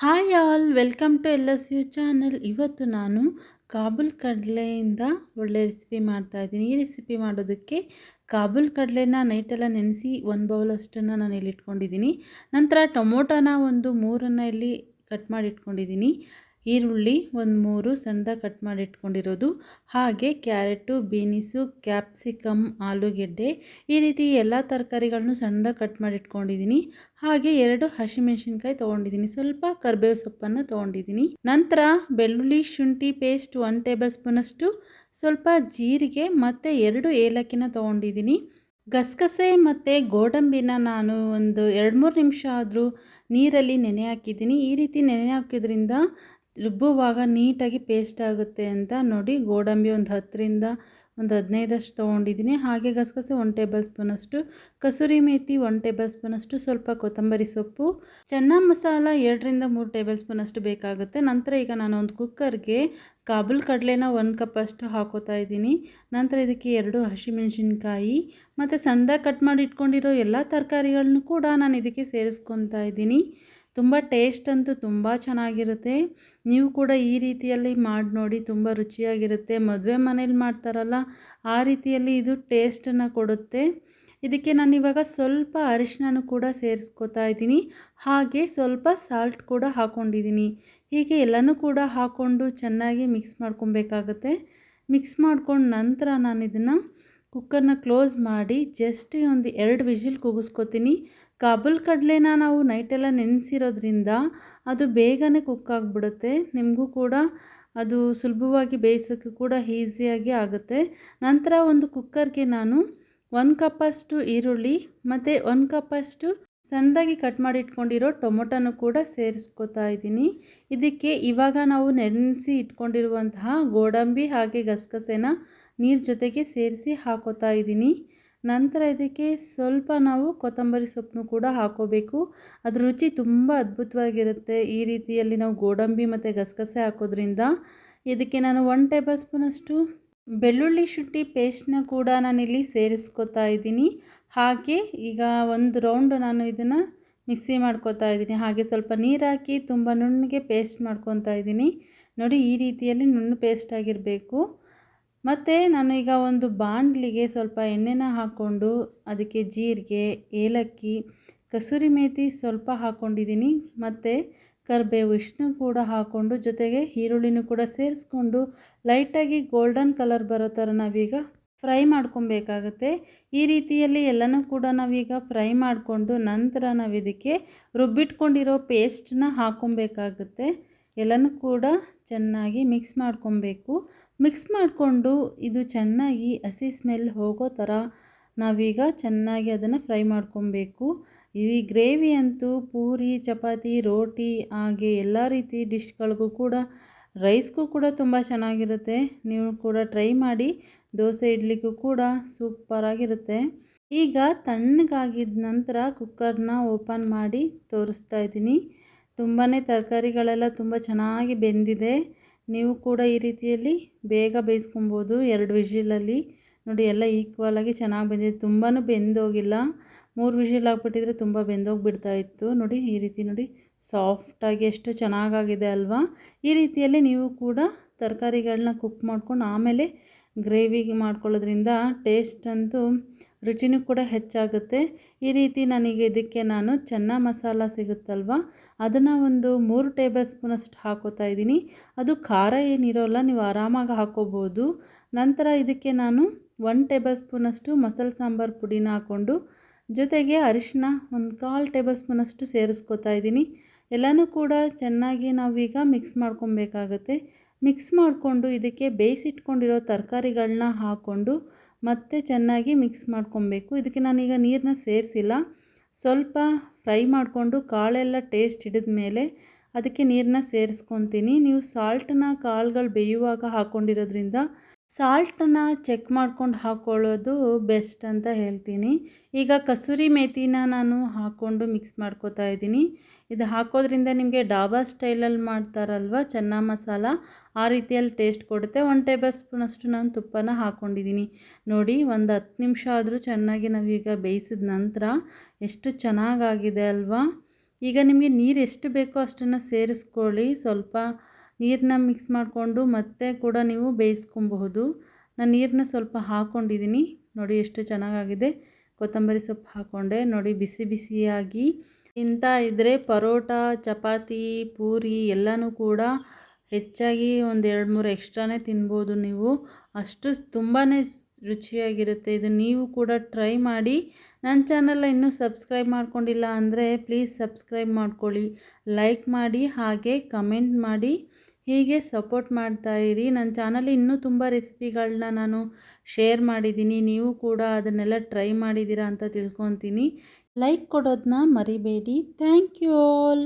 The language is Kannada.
Hi all welcome to L S U channel ಇವತ್ತು ನಾನು ಕಾಬೂಲ್ ಕಡಲೆಯಿಂದ ಒಳ್ಳೆ ರೆಸಿಪಿ ಮಾಡ್ತಾ ಇದ್ದೀನಿ. ಈ ರೆಸಿಪಿ ಮಾಡೋದಕ್ಕೆ ಕಾಬೂಲ್ ಕಡಲೆನ ನೈಟೆಲ್ಲ ನೆನೆಸಿ ಒಂದು ಬೌಲಷ್ಟನ್ನು ನಾನು ಇಲ್ಲಿ ಇಟ್ಕೊಂಡಿದ್ದೀನಿ. ನಂತರ ಟೊಮೊಟೊನ ಒಂದು ಮೂರನ್ನು ಇಲ್ಲಿ ಕಟ್ ಮಾಡಿ ಇಟ್ಕೊಂಡಿದ್ದೀನಿ. ಈರುಳ್ಳಿ ಒಂದು ಮೂರು ಸಣ್ಣದಾಗಿ ಕಟ್ ಮಾಡಿ ಇಟ್ಕೊಂಡಿರೋದು. ಹಾಗೆ ಕ್ಯಾರೆಟು, ಬೀನಿಸು, ಕ್ಯಾಪ್ಸಿಕಮ್, ಆಲೂಗೆಡ್ಡೆ ಈ ರೀತಿ ಎಲ್ಲ ತರಕಾರಿಗಳನ್ನು ಸಣ್ಣದಾಗಿ ಕಟ್ ಮಾಡಿ ಇಟ್ಕೊಂಡಿದ್ದೀನಿ. ಹಾಗೆ ಎರಡು ಹಸಿಮೆಣಸಿನ್ಕಾಯಿ ತೊಗೊಂಡಿದ್ದೀನಿ. ಸ್ವಲ್ಪ ಕರ್ಬೇವು ಸೊಪ್ಪನ್ನು ತೊಗೊಂಡಿದ್ದೀನಿ. ನಂತರ ಬೆಳ್ಳುಳ್ಳಿ ಶುಂಠಿ ಪೇಸ್ಟ್ ಒನ್ ಟೇಬಲ್ ಸ್ಪೂನಷ್ಟು, ಸ್ವಲ್ಪ ಜೀರಿಗೆ ಮತ್ತು ಎರಡು ಏಲಕ್ಕಿನ ತೊಗೊಂಡಿದ್ದೀನಿ. ಗಸಗಸೆ ಮತ್ತು ಗೋಡಂಬಿನ ನಾನು ಒಂದು ಎರಡು ಮೂರು ನಿಮಿಷ ಆದರೂ ನೀರಲ್ಲಿ ನೆನೆ ಹಾಕಿದ್ದೀನಿ. ಈ ರೀತಿ ನೆನೆ ಹಾಕಿದ್ರಿಂದ ರುಬ್ಬುವಾಗ ನೀಟಾಗಿ ಪೇಸ್ಟ್ ಆಗುತ್ತೆ ಅಂತ ನೋಡಿ ಗೋಡಂಬಿ ಒಂದು ಹತ್ತರಿಂದ ಒಂದು ಹದಿನೈದಷ್ಟು ತೊಗೊಂಡಿದ್ದೀನಿ. ಹಾಗೆ ಗಸಗಸೆ ಒನ್ ಟೇಬಲ್ ಸ್ಪೂನಷ್ಟು ಕಸೂರಿ ಮೇಥಿ ಒನ್ ಟೇಬಲ್ ಸ್ಪೂನಷ್ಟು ಸ್ವಲ್ಪ ಕೊತ್ತಂಬರಿ ಸೊಪ್ಪು, ಚೆನ್ನ ಮಸಾಲ ಎರಡರಿಂದ ಮೂರು ಟೇಬಲ್ ಸ್ಪೂನಷ್ಟು ಬೇಕಾಗುತ್ತೆ. ನಂತರ ಈಗ ನಾನು ಒಂದು ಕುಕ್ಕರ್ಗೆ ಕಾಬುಲ್ ಕಡಲೆನ ಒಂದು ಕಪ್ಪಷ್ಟು ಹಾಕೋತಾ ಇದ್ದೀನಿ. ನಂತರ ಇದಕ್ಕೆ ಎರಡು ಹಸಿಮೆಣಸಿನ್ಕಾಯಿ, ಮತ್ತು ಸಣ್ಣದಾಗಿ ಕಟ್ ಮಾಡಿ ಇಟ್ಕೊಂಡಿರೋ ಎಲ್ಲ ತರಕಾರಿಗಳನ್ನು ಕೂಡ ನಾನು ಇದಕ್ಕೆ ಸೇರಿಸ್ಕೊತಾ ಇದ್ದೀನಿ. ತುಂಬ ಟೇಸ್ಟ್ ಅಂತೂ ತುಂಬ ಚೆನ್ನಾಗಿರುತ್ತೆ. ನೀವು ಕೂಡ ಈ ರೀತಿಯಲ್ಲಿ ಮಾಡಿ ನೋಡಿ ತುಂಬ ರುಚಿಯಾಗಿರುತ್ತೆ. ಮದುವೆ ಮನೇಲಿ ಮಾಡ್ತಾರಲ್ಲ, ಆ ರೀತಿಯಲ್ಲಿ ಇದು ಟೇಸ್ಟನ್ನು ಕೊಡುತ್ತೆ. ಇದಕ್ಕೆ ನಾನು ಇವಾಗ ಸ್ವಲ್ಪ ಅರಿಶಿನ ಕೂಡ ಸೇರಿಸ್ಕೊತಾ ಇದ್ದೀನಿ. ಹಾಗೆ ಸ್ವಲ್ಪ ಸಾಲ್ಟ್ ಕೂಡ ಹಾಕ್ಕೊಂಡಿದ್ದೀನಿ ಹೀಗೆ ಎಲ್ಲನೂ ಕೂಡ ಹಾಕ್ಕೊಂಡು ಚೆನ್ನಾಗಿ ಮಿಕ್ಸ್ ಮಾಡ್ಕೊಬೇಕಾಗತ್ತೆ. ಮಿಕ್ಸ್ ಮಾಡ್ಕೊಂಡು ನಂತರ ನಾನು ಇದನ್ನು ಕುಕ್ಕರ್ನ ಕ್ಲೋಸ್ ಮಾಡಿ ಜಸ್ಟ್ ಒಂದು ಎರಡು ವಿಜಿಲ್ ಕೂಗಿಸ್ಕೊತೀನಿ ಕಾಬೂಲ್ ಕಡಲೆನ ನಾವು ನೈಟೆಲ್ಲ ನೆನೆಸಿರೋದ್ರಿಂದ ಅದು ಬೇಗನೆ ಕುಕ್ ಆಗಿಬಿಡುತ್ತೆ. ನಿಮಗೂ ಕೂಡ ಅದು ಸುಲಭವಾಗಿ ಬೇಯಿಸೋಕ್ಕೆ ಕೂಡ ಈಸಿಯಾಗಿ ಆಗುತ್ತೆ. ನಂತರ ಒಂದು ಕುಕ್ಕರ್ಗೆ ನಾನು ಒಂದು ಕಪ್ಪಷ್ಟು ಈರುಳ್ಳಿ ಮತ್ತು ಒಂದು ಕಪ್ಪಷ್ಟು ಸಣ್ಣದಾಗಿ ಕಟ್ ಮಾಡಿ ಇಟ್ಕೊಂಡಿರೋ ಟೊಮೊಟೊನೂ ಕೂಡ ಸೇರಿಸ್ಕೊತಾ ಇದ್ದೀನಿ. ಇದಕ್ಕೆ ಇವಾಗ ನಾವು ನೆನೆಸಿ ಇಟ್ಕೊಂಡಿರುವಂತಹ ಗೋಡಂಬಿ ಹಾಗೆ ಗಸಗಸೆನ ನೀರು ಜೊತೆಗೆ ಸೇರಿಸಿ ಹಾಕೋತಾ ಇದ್ದೀನಿ. ನಂತರ ಇದಕ್ಕೆ ಸ್ವಲ್ಪ ನಾವು ಕೊತ್ತಂಬರಿ ಸೊಪ್ಪನ್ನು ಕೂಡ ಹಾಕೋಬೇಕು. ಅದ್ರ ರುಚಿ ತುಂಬ ಅದ್ಭುತವಾಗಿರುತ್ತೆ. ಈ ರೀತಿಯಲ್ಲಿ ನಾವು ಗೋಡಂಬಿ ಮತ್ತು ಗಸಗಸೆ ಹಾಕೋದ್ರಿಂದ. ಇದಕ್ಕೆ ನಾನು ಒನ್ ಟೇಬಲ್ ಸ್ಪೂನಷ್ಟು ಬೆಳ್ಳುಳ್ಳಿ ಶುಂಠಿ ಪೇಸ್ಟ್ನ ಕೂಡ ನಾನಿಲ್ಲಿ ಸೇರಿಸ್ಕೊತಾ ಇದ್ದೀನಿ. ಹಾಗೆ ಈಗ ಒಂದು ರೌಂಡ್ ನಾನು ಇದನ್ನು ಮಿಕ್ಸಿ ಮಾಡ್ಕೊತಾ ಇದ್ದೀನಿ. ಹಾಗೆ ಸ್ವಲ್ಪ ನೀರು ಹಾಕಿ ತುಂಬ ನುಣ್ಣಗೆ ಪೇಸ್ಟ್ ಮಾಡ್ಕೊತಾ ಇದ್ದೀನಿ. ನೋಡಿ ಈ ರೀತಿಯಲ್ಲಿ ನುಣ್ಣು ಪೇಸ್ಟ್ ಆಗಿರಬೇಕು. ಮತ್ತು ನಾನು ಈಗ ಒಂದು ಬಾಂಡ್ಲಿಗೆ ಸ್ವಲ್ಪ ಎಣ್ಣೆನ ಹಾಕ್ಕೊಂಡು ಅದಕ್ಕೆ ಜೀರಿಗೆ, ಏಲಕ್ಕಿ, ಕಸೂರಿ ಮೇಥಿ ಸ್ವಲ್ಪ ಹಾಕ್ಕೊಂಡಿದ್ದೀನಿ. ಮತ್ತು ಕರಿಬೇವು ಇಷ್ಟನ್ನು ಕೂಡ ಹಾಕ್ಕೊಂಡು ಜೊತೆಗೆ ಈರುಳ್ಳಿನೂ ಕೂಡ ಸೇರಿಸ್ಕೊಂಡು ಲೈಟಾಗಿ ಗೋಲ್ಡನ್ ಕಲರ್ ಬರೋ ಥರ ನಾವೀಗ ಫ್ರೈ ಮಾಡ್ಕೊಬೇಕಾಗತ್ತೆ. ಈ ರೀತಿಯಲ್ಲಿ ಎಲ್ಲನೂ ಕೂಡ ನಾವೀಗ ಫ್ರೈ ಮಾಡಿಕೊಂಡು ನಂತರ ನಾವು ಇದಕ್ಕೆ ರುಬ್ಬಿಟ್ಕೊಂಡಿರೋ ಪೇಸ್ಟನ್ನ ಹಾಕ್ಕೊಬೇಕಾಗುತ್ತೆ. ಎಲ್ಲನೂ ಕೂಡ ಚೆನ್ನಾಗಿ ಮಿಕ್ಸ್ ಮಾಡ್ಕೊಬೇಕು. ಮಿಕ್ಸ್ ಮಾಡಿಕೊಂಡು ಇದು ಚೆನ್ನಾಗಿ ಹಸಿ ಸ್ಮೆಲ್ ಹೋಗೋ ಥರ ನಾವೀಗ ಚೆನ್ನಾಗಿ ಅದನ್ನು ಫ್ರೈ ಮಾಡ್ಕೊಬೇಕು. ಈ ಗ್ರೇವಿ ಅಂತೂ ಪೂರಿ, ಚಪಾತಿ, ರೋಟಿ ಹಾಗೆ ಎಲ್ಲ ರೀತಿ ಡಿಶ್ಗಳಿಗೂ ಕೂಡ, ರೈಸ್ಗೂ ಕೂಡ ತುಂಬ ಚೆನ್ನಾಗಿರುತ್ತೆ. ನೀವು ಕೂಡ ಟ್ರೈ ಮಾಡಿ, ದೋಸೆ ಇಡ್ಲಿಗೂ ಕೂಡ ಸೂಪರಾಗಿರುತ್ತೆ ಈಗ ತಣ್ಣಗಾಗಿದ ನಂತರ ಕುಕ್ಕರ್ನ ಓಪನ್ ಮಾಡಿ ತೋರಿಸ್ತಾ ಇದ್ದೀನಿ. ತುಂಬಾ ತರಕಾರಿಗಳೆಲ್ಲ ತುಂಬ ಚೆನ್ನಾಗಿ ಬೆಂದಿದೆ. ನೀವು ಕೂಡ ಈ ರೀತಿಯಲ್ಲಿ ಬೇಗ ಬೇಯಿಸ್ಕೊಬೋದು. ಎರಡು ವಿಷಿಲಲ್ಲಿ ನೋಡಿ, ಎಲ್ಲ ಈಕ್ವಲಾಗಿ ಚೆನ್ನಾಗಿ ಬೆಂದಿದೆ. ತುಂಬಾ ಬೆಂದೋಗಿಲ್ಲ. ಮೂರು ವಿಷಿಲ್ ಹಾಕ್ಬಿಟ್ಟಿದ್ರೆ ತುಂಬ ಬೆಂದೋಗಿಬಿಡ್ತಾ ಇತ್ತು. ನೋಡಿ, ಈ ರೀತಿ ನೋಡಿ ಸಾಫ್ಟಾಗಿ ಎಷ್ಟು ಚೆನ್ನಾಗಾಗಿದೆ ಅಲ್ವಾ? ಈ ರೀತಿಯಲ್ಲಿ ನೀವು ಕೂಡ ತರಕಾರಿಗಳನ್ನ ಕುಕ್ ಮಾಡ್ಕೊಂಡು ಆಮೇಲೆ ಗ್ರೇವಿಗೆ ಮಾಡ್ಕೊಳ್ಳೋದ್ರಿಂದ ಟೇಸ್ಟ್ ಅಂತೂ ರುಚಿನೂ ಕೂಡ ಹೆಚ್ಚಾಗುತ್ತೆ. ಈ ರೀತಿ ನನಗೆ ಇದಕ್ಕೆ ನಾನು ಚೆನ್ನ ಮಸಾಲ ಸಿಗುತ್ತಲ್ವ? ಅದನ್ನು ಒಂದು ಮೂರು ಟೇಬಲ್ ಸ್ಪೂನಷ್ಟು ಹಾಕೋತಾ ಇದ್ದೀನಿ. ಅದು ಖಾರ ಏನಿರೋಲ್ಲ ನೀವು ಆರಾಮಾಗಿ ಹಾಕೋಬೋದು. ನಂತರ ಇದಕ್ಕೆ ನಾನು ಒನ್ ಟೇಬಲ್ ಸ್ಪೂನಷ್ಟು ಮಸಾಲೆ ಸಾಂಬಾರು ಪುಡಿನ ಹಾಕ್ಕೊಂಡು ಜೊತೆಗೆ ಅರಿಶಿನ ಒಂದು ಕಾಲು ಟೇಬಲ್ ಸ್ಪೂನಷ್ಟು ಸೇರಿಸ್ಕೋತಾ ಇದ್ದೀನಿ. ಎಲ್ಲನೂ ಕೂಡ ಚೆನ್ನಾಗಿ ನಾವೀಗ ಮಿಕ್ಸ್ ಮಾಡ್ಕೊಬೇಕಾಗತ್ತೆ. ಮಿಕ್ಸ್ ಮಾಡಿಕೊಂಡು ಇದಕ್ಕೆ ಬೇಯಿಸಿಟ್ಕೊಂಡಿರೋ ತರಕಾರಿಗಳನ್ನ ಹಾಕ್ಕೊಂಡು ಮತ್ತೆ ಚೆನ್ನಾಗಿ ಮಿಕ್ಸ್ ಮಾಡ್ಕೊಬೇಕು. ಇದಕ್ಕೆ ನಾನೀಗ ನೀರನ್ನ ಸೇರಿಸಿಲ್ಲ. ಸ್ವಲ್ಪ ಫ್ರೈ ಮಾಡಿಕೊಂಡು ಕಾಳೆಲ್ಲ ಟೇಸ್ಟ್ ಹಿಡಿದ ಮೇಲೆ ಅದಕ್ಕೆ ನೀರನ್ನ ಸೇರಿಸ್ಕೊತೀನಿ. ನೀವು ಸಾಲ್ಟನ್ನ ಕಾಳುಗಳು ಬೇಯುವಾಗ ಹಾಕ್ಕೊಂಡಿರೋದ್ರಿಂದ ಸಾಲ್ಟನ್ನು ಚೆಕ್ ಮಾಡ್ಕೊಂಡು ಹಾಕ್ಕೊಳ್ಳೋದು ಬೆಸ್ಟ್ ಅಂತ ಹೇಳ್ತೀನಿ. ಈಗ ಕಸೂರಿ ಮೇಥಿನ ನಾನು ಹಾಕ್ಕೊಂಡು ಮಿಕ್ಸ್ ಮಾಡ್ಕೋತಾ ಇದ್ದೀನಿ. ಇದು ಹಾಕೋದ್ರಿಂದ ನಿಮಗೆ ಡಾಬಾ ಸ್ಟೈಲಲ್ಲಿ ಮಾಡ್ತಾರಲ್ವ ಚೆನ್ನ ಮಸಾಲ, ಆ ರೀತಿಯಲ್ಲಿ ಟೇಸ್ಟ್ ಕೊಡುತ್ತೆ. ಒನ್ ಟೇಬಲ್ ಸ್ಪೂನಷ್ಟು ನಾನು ತುಪ್ಪನ ಹಾಕ್ಕೊಂಡಿದ್ದೀನಿ ನೋಡಿ, ಒಂದು ಹತ್ತು ನಿಮಿಷ ಆದರೂ ಚೆನ್ನಾಗಿ ನಾವೀಗ ಬೇಯಿಸಿದ ನಂತರ ಎಷ್ಟು ಚೆನ್ನಾಗಾಗಿದೆ ಅಲ್ವಾ? ಈಗ ನಿಮಗೆ ನೀರು ಎಷ್ಟು ಬೇಕೋ ಅಷ್ಟನ್ನು ಸೇರಿಸ್ಕೊಳ್ಳಿ. ಸ್ವಲ್ಪ ನೀರನ್ನ ಮಿಕ್ಸ್ ಮಾಡಿಕೊಂಡು ಮತ್ತೆ ಕೂಡ ನೀವು ಬೇಯಿಸ್ಕೊಬಹುದು. ನಾನು ನೀರನ್ನ ಸ್ವಲ್ಪ ಹಾಕ್ಕೊಂಡಿದ್ದೀನಿ ನೋಡಿ ಎಷ್ಟು ಚೆನ್ನಾಗಾಗಿದೆ. ಕೊತ್ತಂಬರಿ ಸೊಪ್ಪು ಹಾಕ್ಕೊಂಡೆ ನೋಡಿ ಬಿಸಿ ಬಿಸಿಯಾಗಿ. ಇಂಥ ಇದ್ದರೆ ಪರೋಟ, ಚಪಾತಿ, ಪೂರಿ ಎಲ್ಲನೂ ಕೂಡ ಹೆಚ್ಚಾಗಿ ಒಂದು ಎರಡು ಮೂರು ಎಕ್ಸ್ಟ್ರಾನೇ ತಿನ್ಬೋದು ನೀವು. ಅಷ್ಟು ತುಂಬಾ ರುಚಿಯಾಗಿರುತ್ತೆ. ಇದು ನೀವು ಕೂಡ ಟ್ರೈ ಮಾಡಿ. ನನ್ನ ಚಾನಲ್ನ ಇನ್ನೂ ಸಬ್ಸ್ಕ್ರೈಬ್ ಮಾಡ್ಕೊಂಡಿಲ್ಲ ಅಂದರೆ ಪ್ಲೀಸ್ ಸಬ್ಸ್ಕ್ರೈಬ್ ಮಾಡ್ಕೊಳ್ಳಿ. ಲೈಕ್ ಮಾಡಿ ಹಾಗೆ ಕಮೆಂಟ್ ಮಾಡಿ. ಹೀಗೆ ಸಪೋರ್ಟ್ ಮಾಡ್ತಾ ಇರಿ. ನನ್ನ ಚಾನಲ್ ಇನ್ನೂ ತುಂಬ ರೆಸಿಪಿಗಳನ್ನ ನಾನು ಶೇರ್ ಮಾಡಿದ್ದೀನಿ. ನೀವು ಕೂಡ ಅದನ್ನೆಲ್ಲ ಟ್ರೈ ಮಾಡಿದ್ದೀರಾ ಅಂತ ತಿಳ್ಕೊತೀನಿ. ಲೈಕ್ ಕೊಡೋದನ್ನ ಮರಿಬೇಡಿ. Thank you all